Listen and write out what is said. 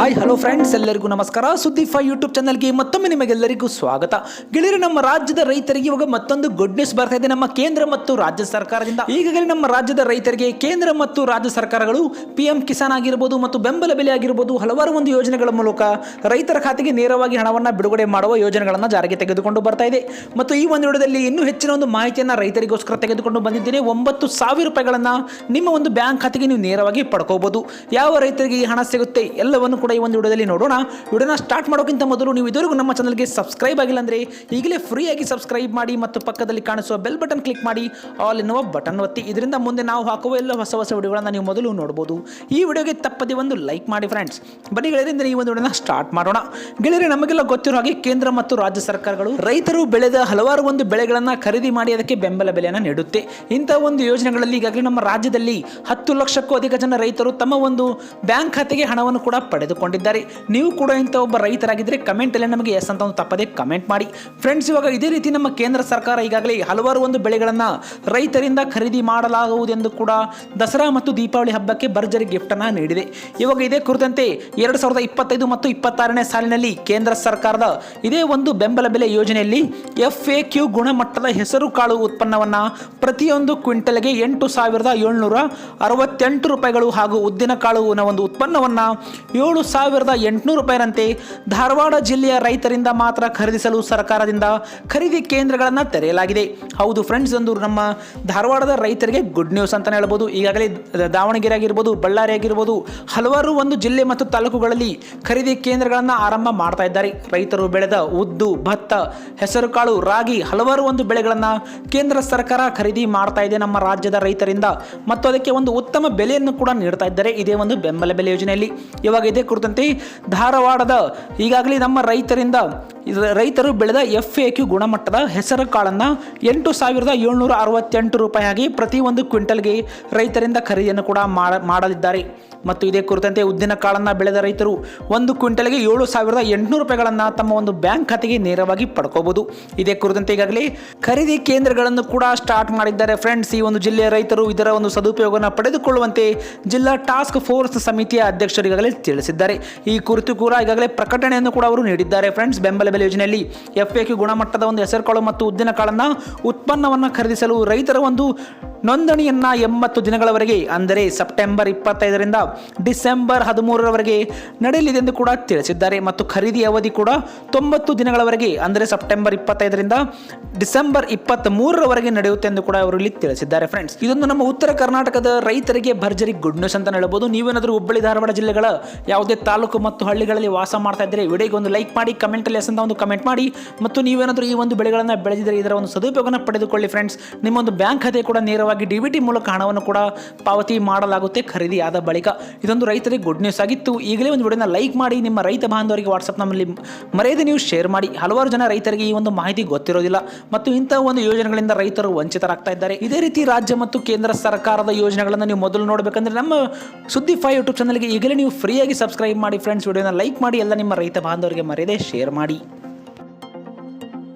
Hi hello friends ಎಲ್ಲರಿಗೂ ನಮಸ್ಕಾರ. ಸುದ್ದಿ ಫೈ ಯೂಟ್ಯೂಬ್ ಚಾನಲ್ಗೆ ಮತ್ತೊಮ್ಮೆ ನಿಮಗೆಲ್ಲರಿಗೂ ಸ್ವಾಗತ. ಗೆಳೆಯರು, ನಮ್ಮ ರಾಜ್ಯದ ರೈತರಿಗೆ ಇವಾಗ ಮತ್ತೊಂದು ಗುಡ್ ನ್ಯೂಸ್ ಬರ್ತಾ ಇದೆ. ನಮ್ಮ ಕೇಂದ್ರ ಮತ್ತು ರಾಜ್ಯ ಸರ್ಕಾರದಿಂದ. ಈಗಾಗಲೇ ನಮ್ಮ ರಾಜ್ಯದ ರೈತರಿಗೆ ಕೇಂದ್ರ ಮತ್ತು ರಾಜ್ಯ ಸರ್ಕಾರಗಳು ಪಿ ಎಂ ಕಿಸಾನ್ ಆಗಿರ್ಬೋದು ಮತ್ತು ಬೆಂಬಲ ಬೆಲೆ ಆಗಿರ್ಬೋದು ಹಲವಾರು ಒಂದು ಯೋಜನೆಗಳ ಮೂಲಕ ರೈತರ ಖಾತೆಗೆ ನೇರವಾಗಿ ಹಣವನ್ನು ಬಿಡುಗಡೆ ಮಾಡುವ ಯೋಜನೆಗಳನ್ನು ಜಾರಿಗೆ ತೆಗೆದುಕೊಂಡು ಬರ್ತಾ ಇದೆ. ಮತ್ತು ಈ ಒಂದು ವಿಡಿಯೋದಲ್ಲಿ ಇನ್ನೂ ಹೆಚ್ಚಿನ ಒಂದು ಮಾಹಿತಿಯನ್ನು ರೈತರಿಗೋಸ್ಕರ ತೆಗೆದುಕೊಂಡು ಬಂದಿದ್ದೇನೆ. ಒಂಬತ್ತು ಸಾವಿರ ರೂಪಾಯಿಗಳನ್ನು ನಿಮ್ಮ ಒಂದು ಬ್ಯಾಂಕ್ ಖಾತೆಗೆ ನೀವು ನೇರವಾಗಿ ಪಡ್ಕೋಬಹುದು ಯಾವ ರೈತರಿಗೆ ಈ ಹಣ ಸಿಗುತ್ತೆ? ಎಲ್ಲವನ್ನು ಕೂಡ ಈ ಒಂದು ವಿಡಿಯೋದಲ್ಲಿ ನೋಡೋಣ. ವಿಡಿಯೋನ ಸ್ಟಾರ್ಟ್ ಮಾಡೋಕ್ಕಿಂತ ಮೊದಲು ನೀವು ಇದುವರೆಗೂ ನಮ್ಮ ಚಾನಲ್ಗೆ ಸಬ್ಸ್ಕ್ರೈಬ್ ಆಗಿಲ್ಲ ಅಂದರೆ ಈಗಲೇ ಫ್ರೀಯಾಗಿ ಸಬ್ಸ್ಕ್ರೈಬ್ ಮಾಡಿ ಮತ್ತು ಪಕ್ಕದಲ್ಲಿ ಕಾಣಿಸುವ ಬೆಲ್ ಬಟನ್ ಕ್ಲಿಕ್ ಮಾಡಿ ಆಲ್ ಎನ್ನುವ ಬಟನ್ ಒತ್ತಿ. ಇದರಿಂದ ಮುಂದೆ ನಾವು ಹಾಕುವ ಎಲ್ಲ ಹೊಸ ಹೊಸ ವಿಡಿಯೋಗಳನ್ನು ನೀವು ಮೊದಲು ನೋಡ್ಬೋದು. ಈ ವಿಡಿಯೋಗೆ ತಪ್ಪದೆ ಒಂದು ಲೈಕ್ ಮಾಡಿ ಫ್ರೆಂಡ್ಸ್ ಬನ್ನಿ ಗೆಳೆಯರಿಂದ ಈ ಒಂದು ವಿಡಿಯೋನ ಸ್ಟಾರ್ಟ್ ಮಾಡೋಣ. ಗೆಳೆಯರೆ, ನಮಗೆಲ್ಲ ಗೊತ್ತಿರೋ ಹಾಗೆ ಕೇಂದ್ರ ಮತ್ತು ರಾಜ್ಯ ಸರ್ಕಾರಗಳು ರೈತರು ಬೆಳೆದ ಹಲವಾರು ಒಂದು ಬೆಳೆಗಳನ್ನು ಖರೀದಿ ಮಾಡಿ ಅದಕ್ಕೆ ಬೆಂಬಲ ಬೆಲೆಯನ್ನು ನೀಡುತ್ತೆ. ಇಂಥ ಒಂದು ಯೋಜನೆಗಳಲ್ಲಿ ಈಗಾಗಲೇ ನಮ್ಮ ರಾಜ್ಯದಲ್ಲಿ ಹತ್ತು ಲಕ್ಷಕ್ಕೂ ಅಧಿಕ ಜನ ರೈತರು ತಮ್ಮ ಒಂದು ಬ್ಯಾಂಕ್ ಖಾತೆಗೆ ಹಣವನ್ನು ಕೂಡ ಪಡೆದುಕೊಂಡಿದ್ದಾರೆ ನೀವು ಕೂಡ ಇಂಥ ಒಬ್ಬ ರೈತರಾಗಿದ್ದರೆ ಕಮೆಂಟಲ್ಲಿ ನಮಗೆ ಎಸ್ ಅಂತ ಒಂದು ತಪ್ಪದೆ ಕಮೆಂಟ್ ಮಾಡಿ. ಫ್ರೆಂಡ್ಸ್ ಇವಾಗ ಇದೇ ರೀತಿ ನಮ್ಮ ಕೇಂದ್ರ ಸರ್ಕಾರ ಈಗಾಗಲೇ ಹಲವಾರು ಒಂದು ಬೆಳೆಗಳನ್ನು ರೈತರಿಂದ ಖರೀದಿ ಮಾಡಲಾಗುವುದೆಂದು ಕೂಡ ದಸರಾ ಮತ್ತು ದೀಪಾವಳಿ ಹಬ್ಬಕ್ಕೆ ಭರ್ಜರಿ ಗಿಫ್ಟನ್ನು ನೀಡಿದೆ. ಇವಾಗ ಇದೇ ಕುರಿತಂತೆ ಎರಡು ಸಾವಿರದ ಇಪ್ಪತ್ತೈದು ಮತ್ತು ಇಪ್ಪತ್ತಾರನೇ ಸಾಲಿನಲ್ಲಿ ಕೇಂದ್ರ ಸರ್ಕಾರದ ಇದೇ ಒಂದು ಬೆಂಬಲ ಬೆಲೆ ಯೋಜನೆಯಲ್ಲಿ ಎಫ್ ಎ ಕ್ಯೂ ಗುಣಮಟ್ಟದ ಹೆಸರು ಕಾಳು ಉತ್ಪನ್ನವನ್ನು ಪ್ರತಿಯೊಂದು ಕ್ವಿಂಟಲ್ಗೆ ಎಂಟು ಸಾವಿರದ ಏಳ್ನೂರ ಅರವತ್ತೆಂಟು ರೂಪಾಯಿಗಳು ಹಾಗೂ ಉದ್ದಿನ ಕಾಳುವಿನ ಒಂದು ಉತ್ಪನ್ನವನ್ನು ಏಳು ಸಾವಿರದ ಎಂಟುನೂರು ರೂಪಾಯಿನಂತೆ ಧಾರವಾಡ ಜಿಲ್ಲೆಯ ರೈತರಿಂದ ಮಾತ್ರ ಖರೀದಿಸಲು ಸರ್ಕಾರದಿಂದ ಖರೀದಿ ಕೇಂದ್ರಗಳನ್ನು ತೆರೆಯಲಾಗಿದೆ. ಹೌದು ಫ್ರೆಂಡ್ಸ್ ಒಂದು ನಮ್ಮ ಧಾರವಾಡದ ರೈತರಿಗೆ ಗುಡ್ ನ್ಯೂಸ್ ಅಂತಲೇ ಹೇಳ್ಬೋದು. ಈಗಾಗಲೇ ದಾವಣಗೆರೆ ಆಗಿರ್ಬೋದು ಬಳ್ಳಾರಿ ಆಗಿರ್ಬೋದು ಹಲವಾರು ಒಂದು ಜಿಲ್ಲೆ ಮತ್ತು ತಾಲೂಕುಗಳಲ್ಲಿ ಖರೀದಿ ಕೇಂದ್ರಗಳನ್ನು ಆರಂಭ ಮಾಡ್ತಾ ಇದ್ದಾರೆ. ರೈತರು ಬೆಳೆದ ಉದ್ದು, ಭತ್ತ, ಹೆಸರುಕಾಳು, ರಾಗಿ ಹಲವಾರು ಒಂದು ಬೆಳೆಗಳನ್ನು ಕೇಂದ್ರ ಸರ್ಕಾರ ಖರೀದಿ ಮಾಡ್ತಾ ಇದೆ ನಮ್ಮ ರಾಜ್ಯದ ರೈತರಿಂದ. ಮತ್ತು ಅದಕ್ಕೆ ಒಂದು ಉತ್ತಮ ಬೆಲೆಯನ್ನು ಕೂಡ ನೀಡ್ತಾ ಇದ್ದಾರೆ. ಇದೇ ಒಂದು ಬೆಂಬಲ ಬೆಲೆ ಯೋಜನೆಯಲ್ಲಿ. ಇವಾಗ ಇದೇ ಕುರಿತಂತೆ ಧಾರವಾಡದ ಈಗಾಗಲೇ ನಮ್ಮ ರೈತರಿಂದ ರೈತರು ಬೆಳೆದ ಎಫ್ ಎ ಕ್ಯೂ ಗುಣಮಟ್ಟದ ಹೆಸರು ಕಾಳನ್ನು ಎಂಟು ಸಾವಿರದ ಏಳ್ನೂರ ಅರವತ್ತೆಂಟು ರೂಪಾಯಿಯಾಗಿ ಪ್ರತಿಯೊಂದು ಕ್ವಿಂಟಲ್ಗೆ ರೈತರಿಂದ ಖರೀದಿಯನ್ನು ಕೂಡ ಮಾಡ- ಮಾಡಲಿದ್ದಾರೆ. ಮತ್ತು ಇದೇ ಕುರಿತಂತೆ ಉದ್ದಿನ ಕಾಳನ್ನು ಬೆಳೆದ ರೈತರು ಒಂದು ಕ್ವಿಂಟಲ್ಗೆ ಏಳು ಸಾವಿರದ ಎಂಟುನೂರು ರೂಪಾಯಿಗಳನ್ನು ತಮ್ಮ ಒಂದು ಬ್ಯಾಂಕ್ ಖಾತೆಗೆ ನೇರವಾಗಿ ಪಡ್ಕೋಬಹುದು. ಇದೇ ಕುರಿತಂತೆ ಈಗಾಗಲೇ ಖರೀದಿ ಕೇಂದ್ರಗಳನ್ನು ಕೂಡ ಸ್ಟಾರ್ಟ್ ಮಾಡಿದ್ದಾರೆ ಫ್ರೆಂಡ್ಸ್. ಈ ಒಂದು ಜಿಲ್ಲೆಯ ರೈತರು ಇದರ ಒಂದು ಸದುಪಯೋಗವನ್ನು ಪಡೆದುಕೊಳ್ಳುವಂತೆ ಜಿಲ್ಲಾ ಟಾಸ್ಕ್ ಫೋರ್ಸ್ ಸಮಿತಿಯ ಅಧ್ಯಕ್ಷರು ಈಗಾಗಲೇ ತಿಳಿಸಿದ್ದಾರೆ. ಈ ಕುರಿತು ಕೂಡ ಈಗಾಗಲೇ ಪ್ರಕಟಣೆಯನ್ನು ಕೂಡ ಅವರು ನೀಡಿದ್ದಾರೆ ಫ್ರೆಂಡ್ಸ್. ಬೆಂಬಲ ಬೆಲೆ ಯೋಜನೆಯಲ್ಲಿ ಎಫ್ ಎ ಗುಣಮಟ್ಟದ ಒಂದು ಹೆಸರುಕಾಳು ಮತ್ತು ಉದ್ದಿನ ಕಾಳನ್ನು ಉತ್ಪನ್ನವನ್ನು ಖರೀದಿಸಲು ರೈತರ ಒಂದು ನೋಂದಣಿಯನ್ನ ಎಂಬತ್ತು ದಿನಗಳವರೆಗೆ, ಅಂದರೆ ಸೆಪ್ಟೆಂಬರ್ ಇಪ್ಪತ್ತೈದರಿಂದ ಡಿಸೆಂಬರ್ ಹದಿಮೂರರವರೆಗೆ ನಡೆಯಲಿದೆ ಎಂದು ಕೂಡ ತಿಳಿಸಿದ್ದಾರೆ. ಮತ್ತು ಖರೀದಿ ಅವಧಿ ಕೂಡ ತೊಂಬತ್ತು ದಿನಗಳವರೆಗೆ, ಅಂದರೆ ಸೆಪ್ಟೆಂಬರ್ ಇಪ್ಪತ್ತೈದರಿಂದ ಡಿಸೆಂಬರ್ ಇಪ್ಪತ್ತ್ ಮೂರರವರೆಗೆ ನಡೆಯುತ್ತೆ ಎಂದು ಕೂಡ ಅವರು ಇಲ್ಲಿ ತಿಳಿಸಿದ್ದಾರೆ ಫ್ರೆಂಡ್ಸ್ ಇದೊಂದು ನಮ್ಮ ಉತ್ತರ ಕರ್ನಾಟಕದ ರೈತರಿಗೆ ಭರ್ಜರಿ ಗುಡ್ ನ್ಯೂಸ್ ಅಂತ ಹೇಳ್ಬೋದು. ನೀವೇನಾದರೂ ಹುಬ್ಬಳ್ಳಿ, ಧಾರವಾಡ ಜಿಲ್ಲೆಗಳ ಯಾವುದೇ ತಾಲೂಕು ಮತ್ತು ಹಳ್ಳಿಗಳಲ್ಲಿ ವಾಸ ಮಾಡ್ತಾ ಇದ್ದರೆ ವಿಡಿಯೋಗೆ ಒಂದು ಲೈಕ್ ಮಾಡಿ ಕಮೆಂಟಲ್ಲಿ ಅಲ್ಲಿ ಅಂತ ಒಂದು ಕಮೆಂಟ್ ಮಾಡಿ, ಮತ್ತು ನೀವೇನಾದರೂ ಈ ಒಂದು ಬೆಳೆಗಳನ್ನು ಬೆಳೆದಿದ್ದರೆ ಇದರ ಒಂದು ಸದುಪಯೋಗನ ಪಡೆದುಕೊಳ್ಳಿ ಫ್ರೆಂಡ್ಸ್ ನಿಮ್ಮೊಂದು ಬ್ಯಾಂಕ್ ಖಾತೆ ಕೂಡ ನೇರವಾಗಿ ಡಿ ವಿ ಟಿ ಮೂಲಕ ಹಣವನ್ನು ಕೂಡ ಪಾವತಿ ಮಾಡಲಾಗುತ್ತೆ. ಖರೀದಿ ಆದ ಬಳಿಕ ಇದೊಂದು ರೈತರಿಗೆ ಗುಡ್ ನ್ಯೂಸ್ ಆಗಿತ್ತು. ಈಗಲೇ ಒಂದು ವಿಡಿಯೋನ ಲೈಕ್ ಮಾಡಿ, ನಿಮ್ಮ ರೈತ ಬಾಂಧವರಿಗೆ ವಾಟ್ಸಪ್ ನಮ್ಮಲ್ಲಿ ಮರೆಯದೆ ನೀವು ಶೇರ್ ಮಾಡಿ. ಹಲವಾರು ಜನ ರೈತರಿಗೆ ಈ ಒಂದು ಮಾಹಿತಿ ಗೊತ್ತಿರೋದಿಲ್ಲ. ಮತ್ತು ಇಂತಹ ಒಂದು ಯೋಜನೆಗಳಿಂದ ರೈತರು ವಂಚಿತರಾಗ್ತಾ ಇದ್ದಾರೆ. ಇದೇ ರೀತಿ ರಾಜ್ಯ ಮತ್ತು ಕೇಂದ್ರ ಸರ್ಕಾರದ ಯೋಜನೆಗಳನ್ನು ನೀವು ಮೊದಲು ನೋಡಬೇಕಂದ್ರೆ ನಮ್ಮ ಸುದ್ದಿ ಫೈ ಯೂಟ್ಯೂಬ್ ಚಾನಲ್ಗೆ ಈಗಲೇ ನೀವು ಫ್ರೀಯಾಗಿ ಸಬ್ಸ್ಕ್ರೈಬ್ ಮಾಡಿ ಫ್ರೆಂಡ್ಸ್ ವಿಡಿಯೋನ ಲೈಕ್ ಮಾಡಿ, ಎಲ್ಲ ನಿಮ್ಮ ರೈತ ಬಾಂಧವರಿಗೆ ಮರೆಯದೆ ಶೇರ್ ಮಾಡಿ.